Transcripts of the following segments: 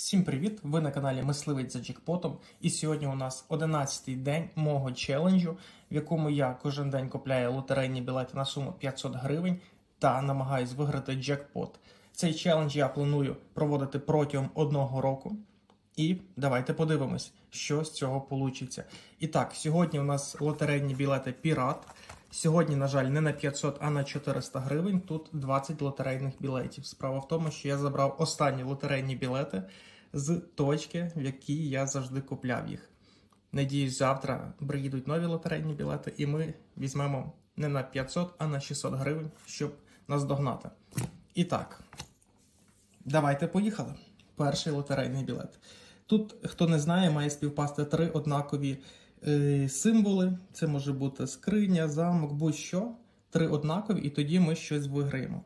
Всім привіт! Ви на каналі Мисливець за Джекпотом. І сьогодні у нас 11-й день мого челенджу, в якому я кожен день купляю лотерейні білети на суму 500 гривень та намагаюсь виграти джекпот. Цей челендж я планую проводити протягом одного року. І давайте подивимось, що з цього вийде. І так, сьогодні у нас лотерейні білети Пірат. Сьогодні, на жаль, не на 500, а на 400 гривень. Тут 20 лотерейних білетів. Справа в тому, що я забрав останні лотерейні білети з точки, в якій я завжди купляв їх. Надіюсь, завтра приїдуть нові лотерейні білети, і ми візьмемо не на 500, а на 600 гривень, щоб наздогнати. І так, давайте поїхали. Перший лотерейний білет. Тут, хто не знає, має співпасти три однакові е, символи. Це може бути скриня, замок, будь-що. Три однакові, і тоді ми щось виграємо.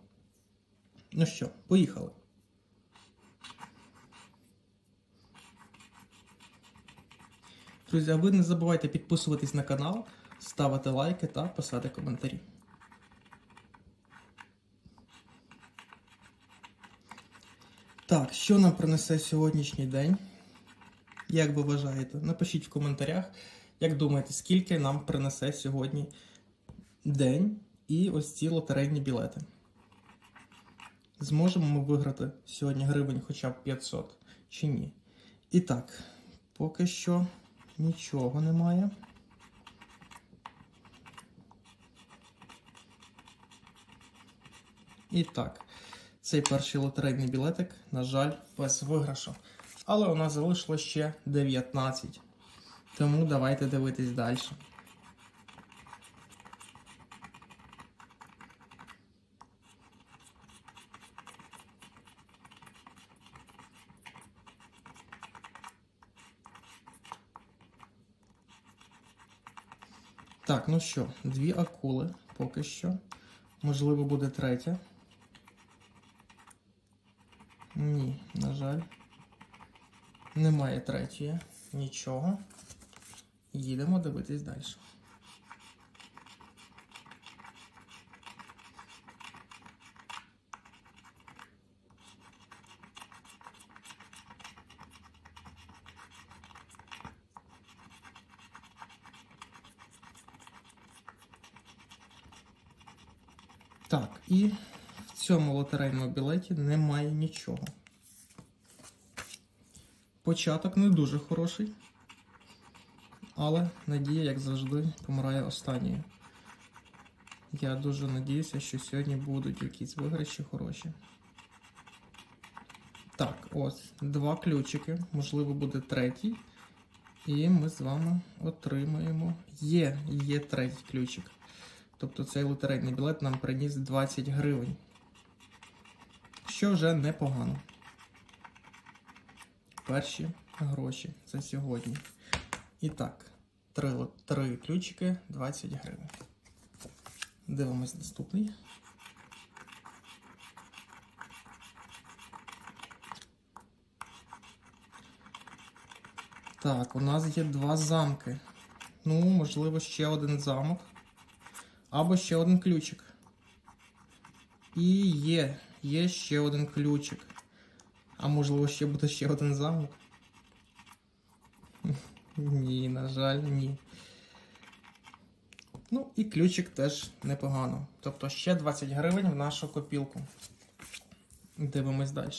Ну що, поїхали. Друзі, а ви не забувайте підписуватись на канал, ставити лайки та писати коментарі. Так, що нам принесе сьогоднішній день? Як ви вважаєте? Напишіть в коментарях, як думаєте, скільки нам принесе сьогодні день і ось ці лотерейні білети. Зможемо ми виграти сьогодні гривень хоча б 500 чи ні? І так, поки що нічого немає. І так, цей перший лотерейний білетик, на жаль, без виграшу. Але у нас залишилось ще 19. Тому давайте дивитись далі. Так, ну що, дві акули поки що. Можливо, буде третя. Ні, на жаль. Немає третьої. Нічого. Їдемо дивитись далі. Так, і в цьому лотерейному білеті немає нічого. Початок не дуже хороший, але надія, як завжди, помирає останньою. Я дуже надіюся, що сьогодні будуть якісь виграші хороші. Так, ось два ключики, можливо, буде третій. І ми з вами отримаємо. Є, є третій ключик. Тобто цей лотерейний білет нам приніс 20 гривень. Що вже непогано. Перші гроші за сьогодні. І так, три, три ключики 20 гривень. Дивимось наступний. Так, у нас є два замки. Ну, можливо, ще один замок. Або ще один ключик. І є, є ще один ключик. А можливо, ще буде ще один замок? Ні, на жаль, ні. Ну, і ключик теж непогано. Тобто ще 20 гривень в нашу копілку. Дивимось далі.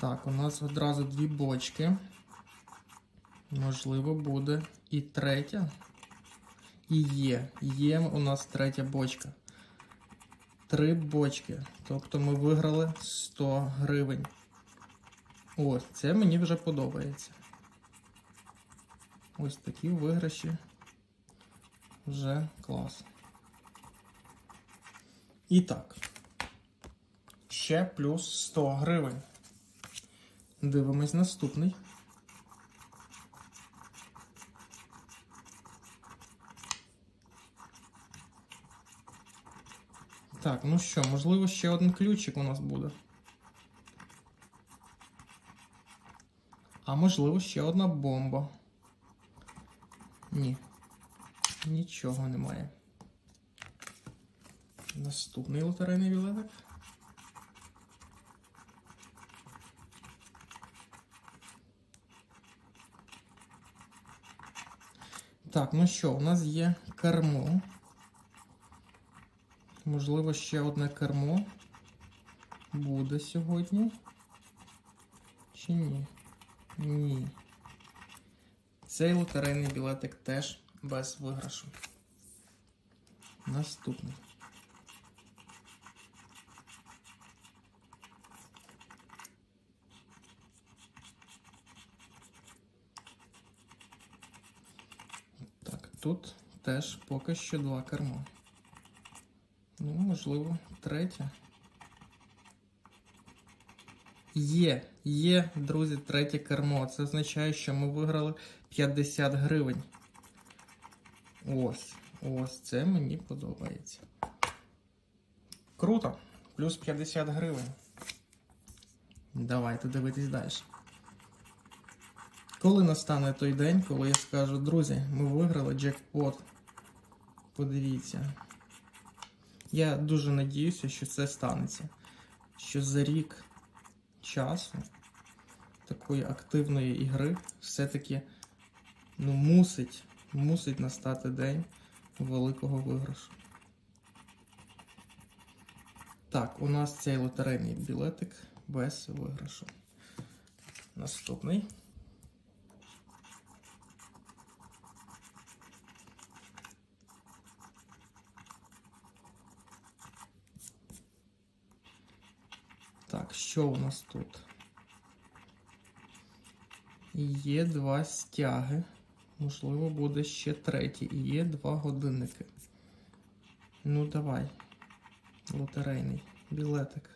Так, у нас одразу дві бочки. Можливо, буде і третя. І є. Є у нас третя бочка. Три бочки. Тобто ми виграли 100 гривень. Ось, це мені вже подобається. Ось такі виграші. Вже клас. І так. Ще плюс 100 гривень. Дивимось наступний. Так, ну що, можливо, ще один ключик у нас буде. А можливо, ще одна бомба. Ні. Нічого немає. Наступний лотерейний білетик. Так, ну що, у нас є кермо. Можливо, ще одне кермо буде сьогодні. Чи ні? Ні. Цей лотерейний білетик теж без виграшу. Наступний. Так, тут теж поки що два керма. Ну, можливо, третє. Є, є, друзі, третє кермо. Це означає, що ми виграли 50 гривень. Ось, ось це мені подобається. Круто. Плюс 50 гривень. Давайте дивитись далі. Коли настане той день, коли я скажу, друзі, ми виграли джекпот. Подивіться. Я дуже надіюся, що це станеться. Що за рік часу такої активної ігри все-таки ну, мусить, мусить настати день великого виграшу. Так, у нас цей лотерейний білетик без виграшу. Наступний. Так, що у нас тут? Є два стяги. Можливо, буде ще третій. І є два годинники. Ну, давай. Лотерейний білетик.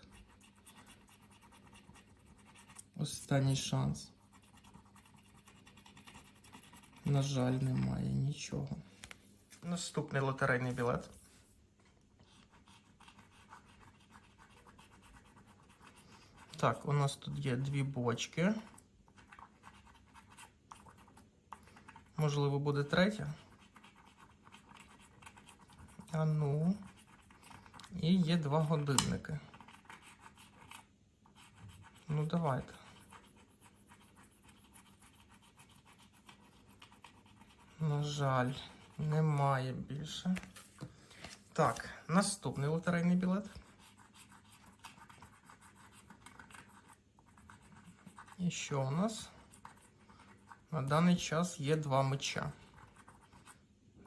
Останній шанс. На жаль, немає нічого. Наступний лотерейний білет. Так, у нас тут є дві бочки. Можливо, буде третя. А ну. І є два годинники. Ну, давайте. На жаль, немає більше. Так, наступний лотерейний білет. І що у нас? На даний час є два меча.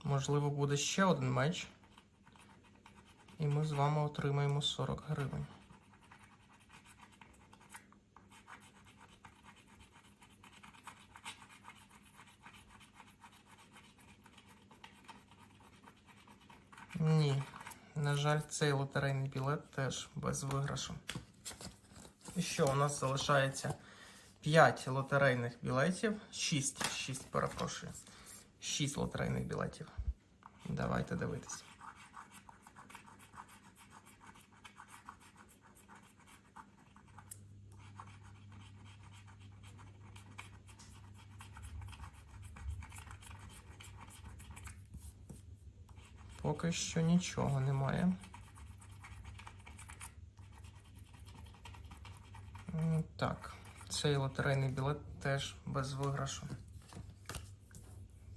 Можливо, буде ще один меч. І ми з вами отримаємо 40 гривень. Ні, на жаль, цей лотерейний білет теж без виграшу. І що у нас залишається 5 лотерейних білетів. 6, 6, перепрошую. 6 лотерейних білетів. Давайте дивитись. Поки що нічого немає. М, Так, цей лотерейний білет теж без виграшу.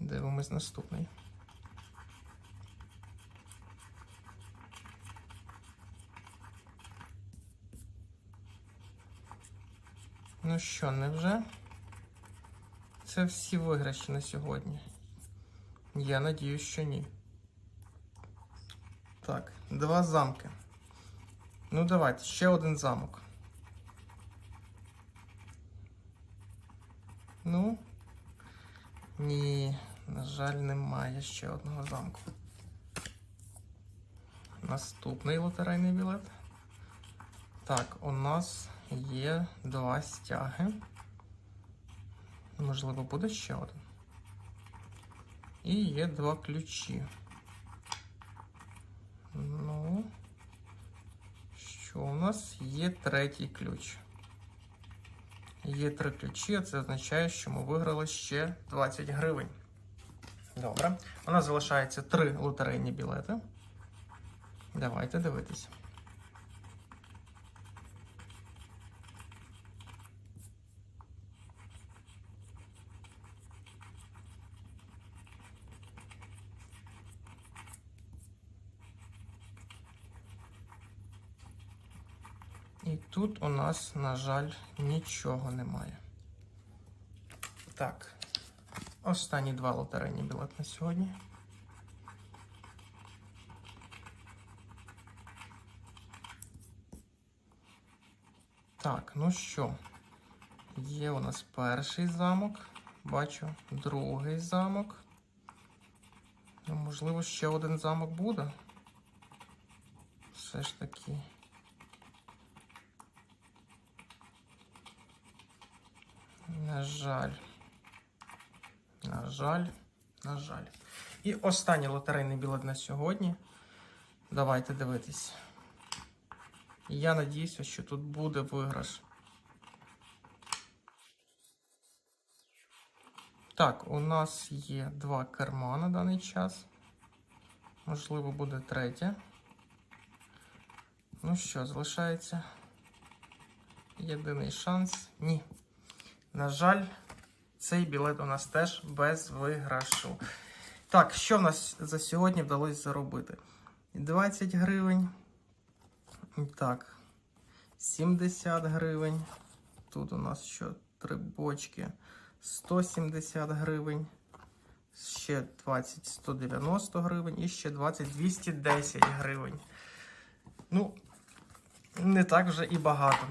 Дивимось наступний. Ну що, невже? Це всі виграші на сьогодні. Я надіюсь, що ні. Так, два замки. Ну, давайте, ще один замок. Ну. Ні, на жаль, немає ще одного замку. Наступний лотерейний білет. Так, у нас є два стяги. Можливо, буде ще один. І є два ключі. Ну, що у нас є третій ключ? Є три ключі, це означає, що ми виграли ще 20 гривень. Добре. У нас залишається три лотерейні білети. Давайте дивитися. І тут у нас, на жаль, нічого немає. Так. Останні два лотерейні білети на сьогодні. Так, ну що, є у нас перший замок. Бачу другий замок. Ну, можливо, ще один замок буде. Все ж таки. На жаль. На жаль, на жаль. І останній лотерейний білет на сьогодні. Давайте дивитись. Я надіюся, що тут буде виграш. Так, у нас є два керма на даний час. Можливо, буде третє. Ну що, залишається єдиний шанс. Ні. На жаль, цей білет у нас теж без виграшу. Так, що в нас за сьогодні вдалося заробити? 20 гривень. Так. 70 гривень. Тут у нас що? Три бочки. 170 гривень. Ще 20 190 гривень і ще 20 210 гривень. Ну, не так вже і багато.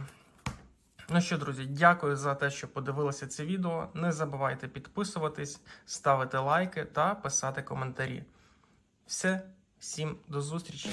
Ну що, друзі, дякую за те, що подивилися це відео. Не забувайте підписуватись, ставити лайки та писати коментарі. Все, всім до зустрічі!